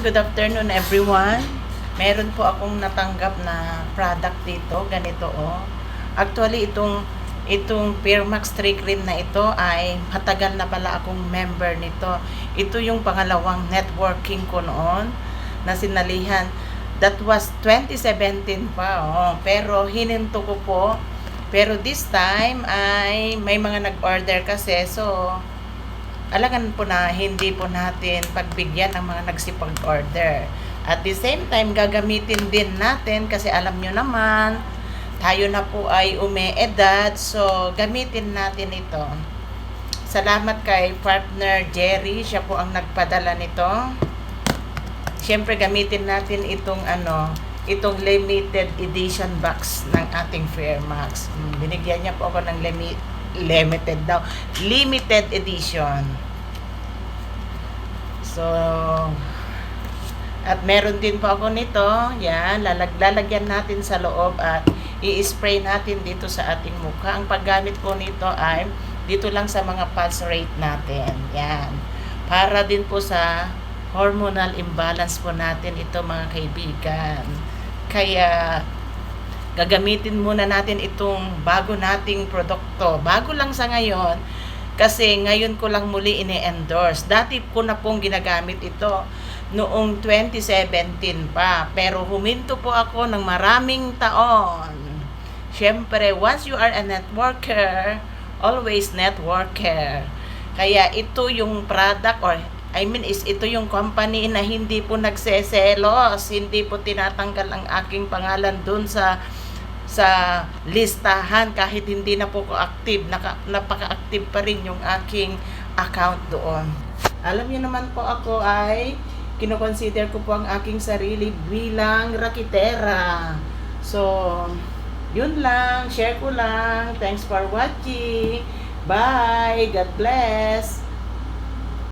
good afternoon everyone. Meron po akong natanggap na product dito, ganito oh. Actually, itong itong Pearmax 3 cream na ito ay matagal na pala akong member nito. Ito yung pangalawang networking ko noon na sinalihan. That was 2017 pa, oh. Pero hininto ko po. Pero this time ay may mga nag-order kasi so alangan po na hindi po natin pagbigyan ang mga nagsipag-order. At the same time, gagamitin din natin kasi alam nyo naman, tayo na po ay umeedad, so gamitin natin ito. Salamat kay partner Jerry, siya po ang nagpadala nito. Siyempre gamitin natin itong ano, itong limited edition box ng ating Fairmax. Hmm, Binigyan niya po ako ng limi- limited daw, limited edition. So, at meron din po ako nito. Yan, lalag, lalagyan natin sa loob at i-spray natin dito sa ating mukha. Ang paggamit po nito ay dito lang sa mga pulse rate natin. Yan. Para din po sa hormonal imbalance po natin ito mga kaibigan. Kaya gagamitin muna natin itong bago nating produkto. Bago lang sa ngayon, kasi ngayon ko lang muli ini-endorse. Dati ko na pong ginagamit ito noong 2017 pa. Pero huminto po ako ng maraming taon. Siyempre, once you are a networker, always networker. Kaya ito yung product or I mean is ito yung company na hindi po nagseselos, hindi po tinatanggal ang aking pangalan dun sa sa listahan kahit hindi na po ko active, naka, napaka-active pa rin yung aking account doon. Alam niyo naman po ako ay kinoconsider ko po ang aking sarili bilang rakitera. So, yun lang, share ko lang. Thanks for watching. Bye. God bless.